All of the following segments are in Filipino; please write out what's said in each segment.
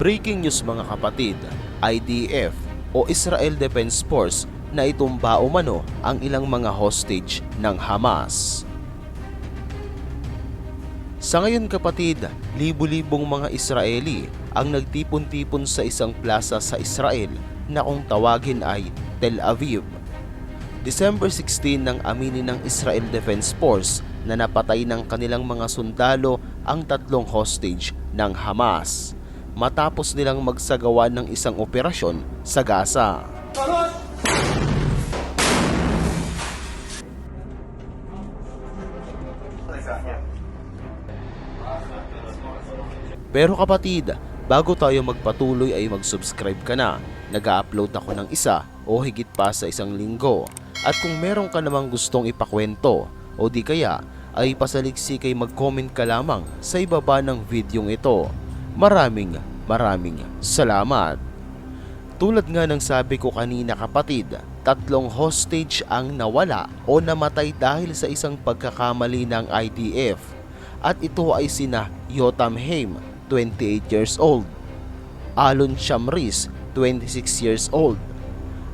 Breaking news mga kapatid, IDF o Israel Defense Force na itumba umano ang ilang mga hostage ng Hamas. Sa ngayon kapatid, libu-libong mga Israeli ang nagtipon-tipon sa isang plaza sa Israel na kung tawagin ay Tel Aviv. December 16 nang aminin ng Israel Defense Force na napatay ng kanilang mga sundalo ang tatlong hostage ng Hamas matapos nilang magsagawa ng isang operasyon sa Gaza. Pero kapatid, bago tayo magpatuloy ay mag-subscribe ka na. Nag-upload ako ng isa o higit pa sa isang linggo. At kung meron ka namang gustong ipakwento o di kaya ay pasaliksi kay mag-comment ka lamang sa ibaba ng videong ito. Maraming maraming salamat. Tulad nga ng sabi ko kanina kapatid, tatlong hostage ang nawala o namatay dahil sa isang pagkakamali ng IDF. At ito ay sina Yotam Haim, 28 years old, Alon Shamris, 26 years old,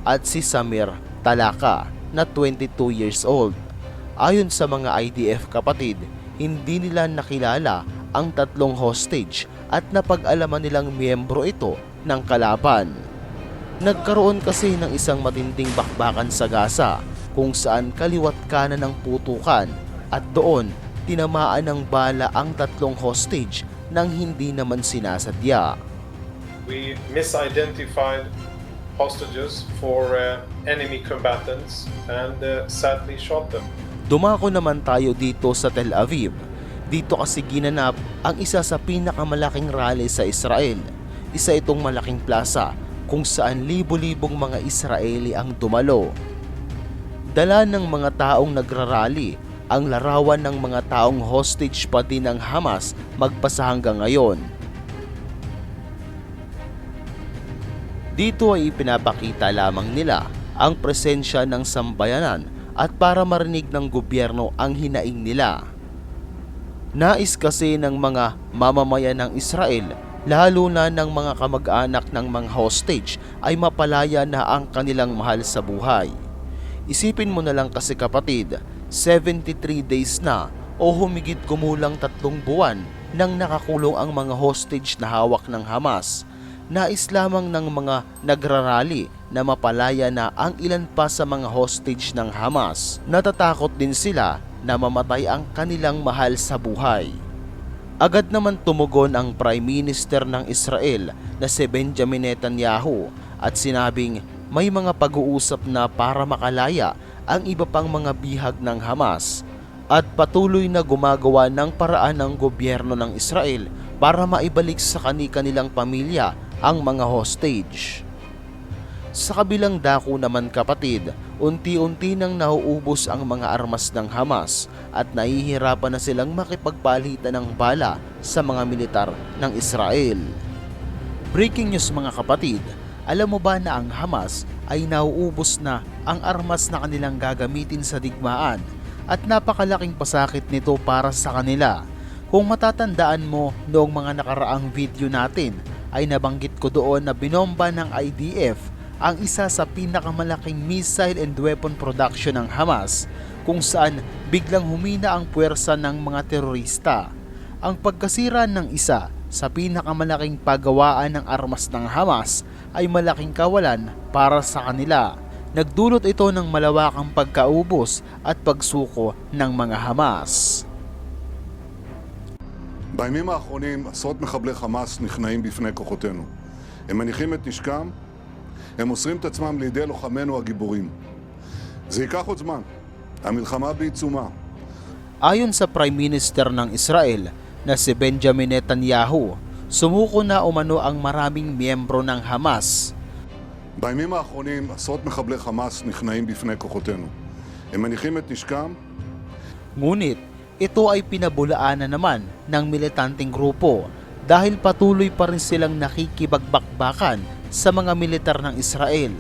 at si Samir Talaka na 22 years old. Ayon sa mga IDF kapatid, hindi nila nakilala ang tatlong hostage at napag-alaman nilang miyembro ito ng kalaban. Nagkaroon kasi ng isang matinding bakbakan sa Gaza kung saan kaliwat kanan ng putukan at doon tinamaan ng bala ang tatlong hostage nang hindi naman sinasadya. We misidentified hostages for uh, enemy combatants and uh, sadly shot them. Dumako naman tayo dito sa Tel Aviv. Dito kasi ginanap ang isa sa pinakamalaking rally sa Israel. Isa itong malaking plaza kung saan libo-libong mga Israeli ang dumalo. Dala ng mga taong nagrarally ang larawan ng mga taong hostage pa din ng Hamas magpasa hanggang ngayon. Dito ay ipinapakita lamang nila ang presensya ng sambayanan at para marinig ng gobyerno ang hinaing nila. Nais kasi ng mga mamamayan ng Israel, lalo na ng mga kamag-anak ng mga hostage ay mapalaya na ang kanilang mahal sa buhay. Isipin mo na lang kasi kapatid, 73 days na o humigit kumulang tatlong buwan nang nakakulong ang mga hostage na hawak ng Hamas. Nais lamang ng mga nagrarally na mapalaya na ang ilan pa sa mga hostage ng Hamas. Natatakot din sila na mamatay ang kanilang mahal sa buhay. Agad naman tumugon ang Prime Minister ng Israel na si Benjamin Netanyahu at sinabing may mga pag-uusap na para makalaya ang iba pang mga bihag ng Hamas at patuloy na gumagawa ng paraan ng gobyerno ng Israel para maibalik sa kani-kanilang pamilya ang mga hostage. Sa kabilang dako naman kapatid, unti-unti nang nauubos ang mga armas ng Hamas at nahihirapan na silang makipagpalitan ng bala sa mga militar ng Israel. Breaking news mga kapatid, alam mo ba na ang Hamas ay nauubos na ang armas na kanilang gagamitin sa digmaan at napakalaking pasakit nito para sa kanila. Kung matatandaan mo noong mga nakaraang video natin ay nabanggit ko doon na binomba ng IDF ang isa sa pinakamalaking missile and weapon production ng Hamas kung saan biglang humina ang puwersa ng mga terorista. Ang pagkasira ng isa sa pinakamalaking paggawaan ng armas ng Hamas ay malaking kawalan para sa kanila. Nagdulot ito ng malawakang pagkaubos at pagsuko ng mga Hamas. בימים האחרונים עשרות מחבלי חמאס נכנעים בפני כוחותינו. הם מניחים את נשקם, הם מוסרים את עצמם לידי לוחמינו הגיבורים. זה ייקח עוד זמן, המלחמה בעיצומה. Ayon sa Prime Minister ng Israel na si Benjamin Netanyahu, sumuko na umano ang maraming miyembro ng Hamas. בימים האחרונים עשרות מחבלי חמאס נכנעים בפני כוחותינו. הם מניחים את נשקם, Ngunit ito ay pinabulaan na naman ng militanteng grupo dahil patuloy pa rin silang nakikibagbakbakan sa mga militar ng Israel.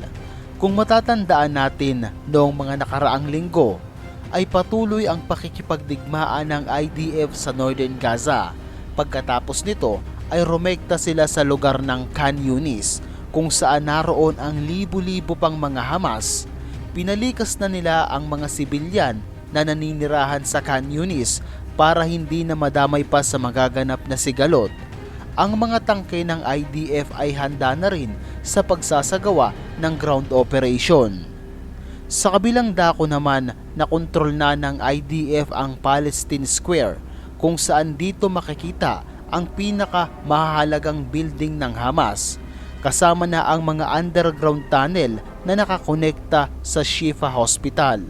Kung matatandaan natin noong mga nakaraang linggo, ay patuloy ang pakikipagdigmaan ng IDF sa Northern Gaza. Pagkatapos nito ay rumekta sila sa lugar ng Khan Yunis kung saan naroon ang libu-libo pang mga Hamas. Pinalikas na nila ang mga sibilyan na naninirahan sa Khan Yunis para hindi na madamay pa sa magaganap na sigalot. Ang mga tangke ng IDF ay handa na rin sa pagsasagawa ng ground operation. Sa kabilang dako naman, nakontrol na ng IDF ang Palestine Square kung saan dito makikita ang pinaka mahalagang building ng Hamas kasama na ang mga underground tunnel na nakakonekta sa Shifa Hospital.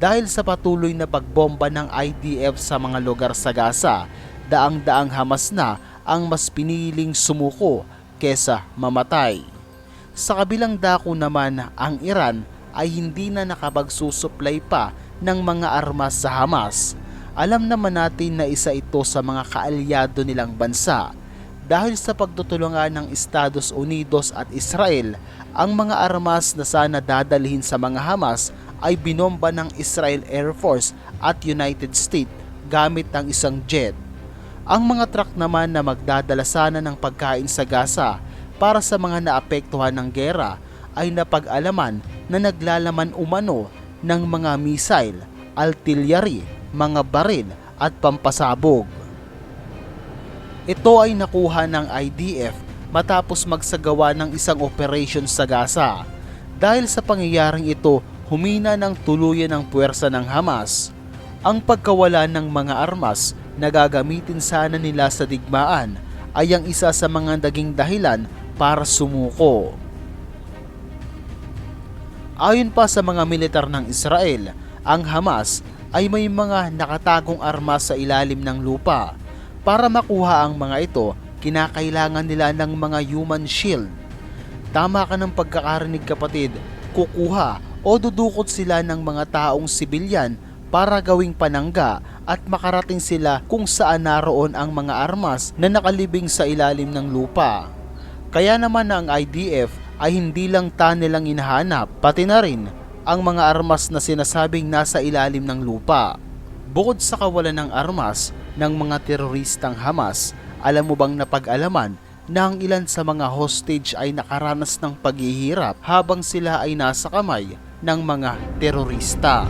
Dahil sa patuloy na pagbomba ng IDF sa mga lugar sa Gaza, daang-daang Hamas na ang mas piniling sumuko kesa mamatay. Sa kabilang dako naman, ang Iran ay hindi na nakapagsusupply pa ng mga armas sa Hamas. Alam naman natin na isa ito sa mga kaalyado nilang bansa. Dahil sa pagtutulungan ng Estados Unidos at Israel, ang mga armas na sana dadalhin sa mga Hamas ay binomba ng Israel Air Force at United States gamit ng isang jet. Ang mga truck naman na magdadala sana ng pagkain sa Gaza para sa mga naapektuhan ng gera ay napag-alaman na naglalaman umano ng mga missile, artillery, mga baril at pampasabog. Ito ay nakuha ng IDF matapos magsagawa ng isang operation sa Gaza. Dahil sa pangyayaring ito, humina ng tuluyan ang puwersa ng Hamas. Ang pagkawala ng mga armas na gagamitin sana nila sa digmaan ay ang isa sa mga naging dahilan para sumuko. Ayon pa sa mga militar ng Israel, ang Hamas ay may mga nakatagong armas sa ilalim ng lupa. Para makuha ang mga ito, kinakailangan nila ng mga human shield. Tama ka ng pagkakarinig kapatid, kukuha o dudukot sila ng mga taong sibilyan para gawing panangga at makarating sila kung saan naroon ang mga armas na nakalibing sa ilalim ng lupa. Kaya naman na ang IDF ay hindi lang tunnel ang hinahanap, pati na rin ang mga armas na sinasabing nasa ilalim ng lupa. Bukod sa kawalan ng armas ng mga teroristang Hamas, alam mo bang napag-alaman na ang ilan sa mga hostage ay nakaranas ng paghihirap habang sila ay nasa kamay ng mga terorista.